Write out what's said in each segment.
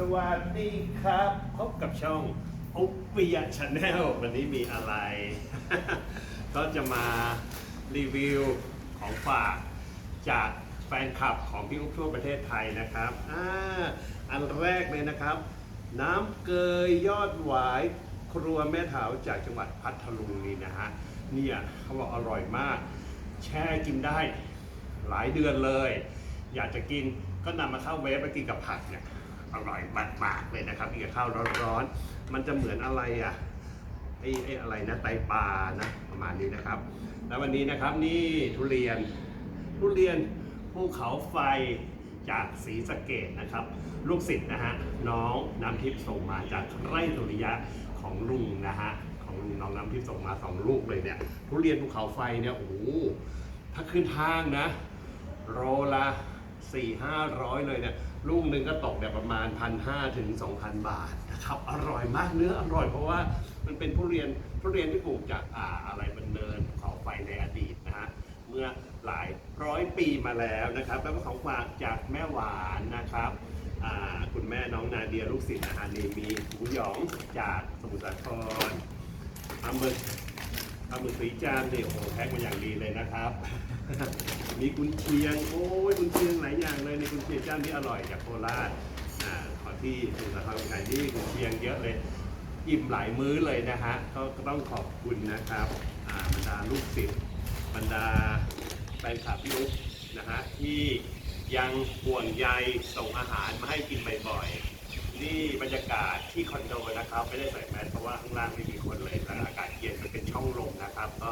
สวัสดีครับ พบกับช่องอุปยะชาแนลวันนี้มีอะไร ก็จะมารีวิวของฝากจากแฟนคลับของพี่อุ๊บทั่วประเทศไทยนะครับอ่าอันแรกเลยนะครับ น้ำเกยยอดหวายครัวแม่ถาจากจังหวัดพัทลุงนี่นะฮะเนี่ยเขาบอกอร่อยมาก แช่กินได้หลายเดือนเลย อยากจะกินก็นำมาเข้าเวฟไปกินกับผักเนี่ย อร่อยมากๆเลยนะครับกินกับข้าวร้อนๆมันจะเหมือนอะไรอะไอ้ไอ้อะไรนะไตปลานะประมาณนี้นะครับ แล้ววันนี้นะครับนี่ทุเรียนทุเรียนภูเขาไฟจากศรีสะเกดนะครับ ลูกศิษย์นะฮะน้องน้ำทิพย์ส่งมาจากไร่สุริยะของลุงนะฮะของลุงน้องน้ำทิพย์ส่งมาสองลูกเลยเนี่ยทุเรียนภูเขาไฟเนี่ยโอ้โหถ้าขึ้นห้างนะ โรละ สี่ห้าร้อยเลยเนี่ยลูกหนึ่งก็ตกแบบประมาณพันห้าถึงสองพันบาทนะครับอร่อยมากเนื้ออร่อยเพราะว่ามันเป็นทุเรียนทุเรียนที่ปลูกจากอ่าอะไรบันเนินภูเขาไฟในอดีตนะฮะเมื่อหลายร้อยปีมาแล้วนะครับ แล้วก็ของฝากจากแม่หวานนะครับคุณแม่น้องนาเดียลูกศิษย์นะฮะนี่มีหมูหยองจากสมุทรสาครปลามึกปลามึกสีจานเนี่ยโอ้โหแพ็คมาอย่างดีเลยนะครับ มีกุนเชียง โอ้ยกุนเชียงหลายอย่างเลยในกุนเชียงเจ้านี้อร่อยจากโคราชอ่าขอที่สมุทรสาครขายนี่กุนเชียงเยอะเลยอิ่มหลายมื้อเลยนะฮะก็ต้องขอบคุณนะครับอ่าบรรดาลูกศิษย์บรรดาแฟนคลับพี่อุ๊บนะฮะที่ยังห่วงใยส่งอาหารมาให้กินบ่อยๆนี่บรรยากาศที่คอนโดนะครับ ไม่ได้ใส่แมสเพราะว่าข้างล่างไม่มีคนเลยแล้วอากาศเย็นมันเป็นช่องลมนะครับ ก็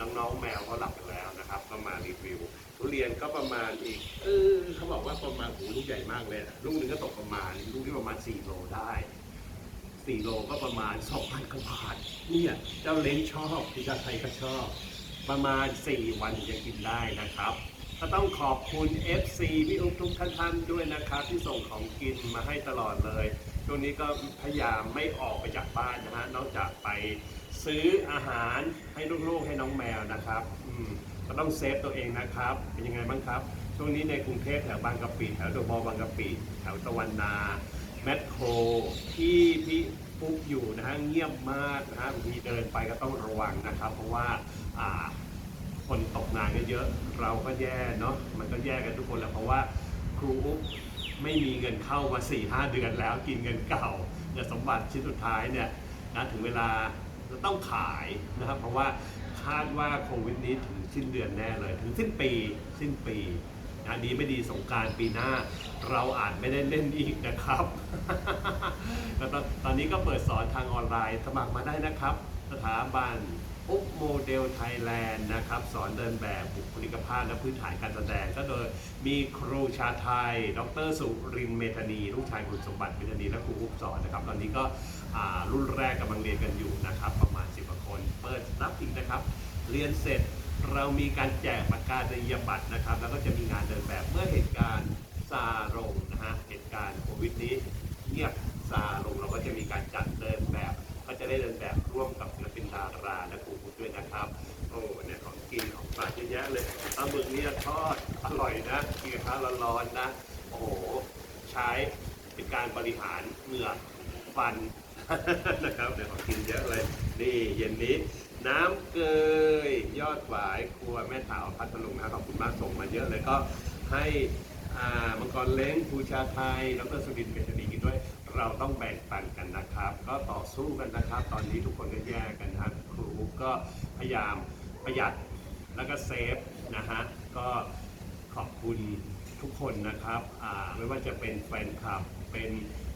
น้องๆแมวเขาหลับแล้วนะครับ ก็มารีวิว ทุเรียนก็ประมาณอีก เออเขาบอกว่าประมาณหูลูกใหญ่มากเลยอะลูกหนึ่งก็ตกประมาณลูกที่ประมาณ4โลได้4โลก็ประมาณ2,000กว่าบาทเนี่ยเจ้าเล้งชอบพี่ชาไทยก็ชอบ ประมาณ4วันจะกินได้นะครับก็ต้องขอบคุณ FC พี่อุ๊บทุกท่านๆด้วยนะครับ ที่ส่งของกินมาให้ตลอดเลยช่วงนี้ก็พยายามไม่ออกไปจากบ้านนะฮะนอกจากไปซื้ออาหารให้ลูกๆให้น้องแมวนะครับ อืม ก็ต้องเซฟตัวเองนะครับ เป็นยังไงบ้างครับ ช่วงนี้ในกรุงเทพแถวบางกะปิแถวเดอะมอลล์บางกะปิแถวตะวันนาแมคโครที่พี่ปุ๊บอยู่นะฮะเงียบมากนะฮะบางทีเดินไปก็ต้องระวังนะครับ เพราะว่าอ่าคนตกงานก็เยอะเราก็แย่เนาะมันก็แย่กันทุกคนแหละเพราะว่าครูอุ๊บไม่มีเงินเข้ามา4ี่ห้าเดือนแล้วกินเงินเก่าเงินสมบัติชิ้นสุดท้ายเนี่ยนะถึงเวลา จะต้องขายนะครับ เพราะว่าคาดว่าโควิดนี้ถึงสิ้นเดือนแน่เลย ถึงสิ้นปีสิ้นปีนะดีไม่ดีสงการปีหน้า เราอาจไม่ได้เล่นอีกนะครับแล้วตอนนี้ก็เปิดสอนทางออนไลน์สมัครมาได้นะครับ สถาบัน อุ๊บโมเดลไทยแลนด์นะครับ สอนเดินแบบบุคลิกภาพและพื้นฐานการแสดง ก็โดยมีครูชาไทย ดรสุรินเมธานีลูกชายคุณสมบัติเมธานีและครูอุ๊บสอนนะครับ ตอนนี้ก็รุ่นแรกกำลังเรียนกันอยู่นะครับ ประมาณ 10กว่าคน เปิดรับอีกนะครับ เรียนเสร็จเรามีการแจกปากกานียบัตรนะครับ แล้วก็จะมีงานเดินแบบเมื่อเหตุการณ์ซาลงนะฮะเหตุการณ์โควิดนี้เงียบซาลงเราก็จะมีการจัดเดินแบบ ก็จะได้เดินแบบร่วมกับศิลปินดาราและครูพุทธ ด้วยนะครับโอ้เนี่ยของกินของฝากเยอะแยะเลยปลาหมึกเนี่ยทอดอร่อยนะกินกับข้าวร้อนๆนะ โอ้โหใช้เป็นการบริหารเหงื่อฟันนะครับเดี๋ยวของกินเยอะเลยนี่เย็นนี้น้ำเกยยอดหวายครัวแม่ถาวพัทลุงนะครับขอบคุณมากส่งมาเยอะเลยก็ให้มังกรเล้งภูชาไทยแล้วก็สุรินเบญจนีกินด้วย เราต้องแบ่งปันกันนะครับ ก็ต่อสู้กันนะครับ ตอนนี้ทุกคนก็แยกกันนะครับ บก็พยายามประหยัดแล้วก็เซฟนะฮะก็ขอบคุณทุกคนนะครับไม่ว่าจะเป็นแฟนคลับ เป็น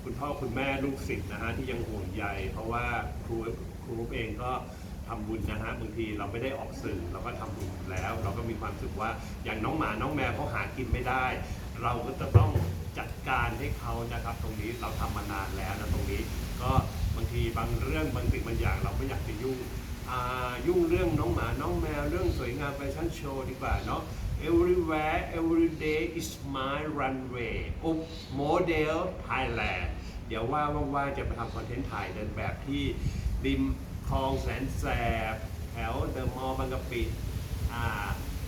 คุณพ่อคุณแม่ลูกศิษย์นะฮะที่ยังห่วงใยเพราะว่าครูครูเองก็ทำบุญนะฮะบางทีเราไม่ได้ออกสื่อเราก็ทำบุญแล้ว เราก็มีความสึกว่าอย่างน้องหมาน้องแมวเขาหากินไม่ได้ เราก็จะต้องจัดการให้เขานะครับ ตรงนี้เราทำมานานแล้วนะตรงนี้ ก็บางทีบางเรื่องบางสิ่งบางอย่างเราไม่อยากจะยุ่ง ยุ่งเรื่องน้องหมา น้องแมว เรื่องสวยงามแฟชั่นโชว์ดีกว่าเนาะ everywhere every day is my runway อุบโมเดล Thailand เดี๋ยวว่าว่างๆจะไปทำคอนเทนต์ถ่ายเดินแบบที่ริมคลองแสนแสบ แถวเดอะมอลล์บางกะปิ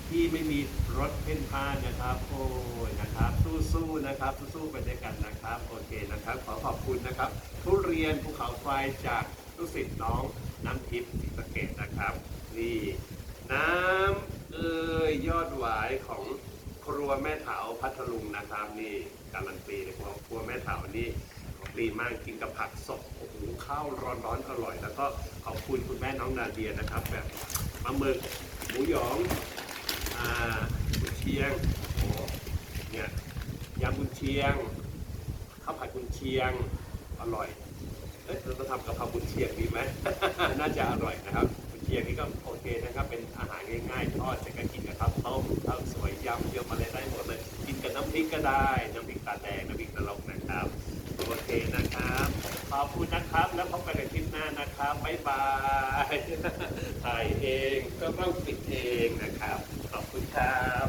ที่ไม่มีรถเพ่นพ่านนะครับ โอ้ยนะครับสู้ๆนะครับสู้ๆไปด้วยกันนะครับ โอเคนะครับ ขอขอบคุณนะครับ ทุเรียนภูเขาไฟจากลูกศิษย์น้อง น้ำทิพย์ศรีสะเกดนะครับ นี่น้ำเอ่ยยอดหวายของครัวแม่เถาพัทลุงนะครับ นี่การันตีเลยครัวครัวแม่เถานี่ของดีมากกินกับผักสดโอ้โหข้าวร้อนๆอร่อย แล้วก็ขอบคุณคุณแม่น้องนาเดียนะครับ แบบปลาหมึกหมูหยองอ่ากุนเชียงโอ้เนี่ยยำกุนเชียงข้าวผัดกุนเชียงอร่อย เอ้ยเราจะทำกะเพราบุญเชียงดีไหม น่าจะอร่อยนะครับบุญเชียงนี่ก็โอเคนะครับ เป็นอาหารง่ายๆทอดเสร็จก็กินกับข้าวต้มข้าวสวยยำเยอะมาเลยได้หมดเลย กินกับน้ำพริกก็ได้ น้ำพริกตาแดง น้ำพริกตลกนะครับ โอเคนะครับ ขอบคุณนะครับ แล้วพบกันในคลิปหน้านะครับบ๊ายบาย ถ่ายเองก็ต้องปิดเองนะครับ ขอบคุณครับ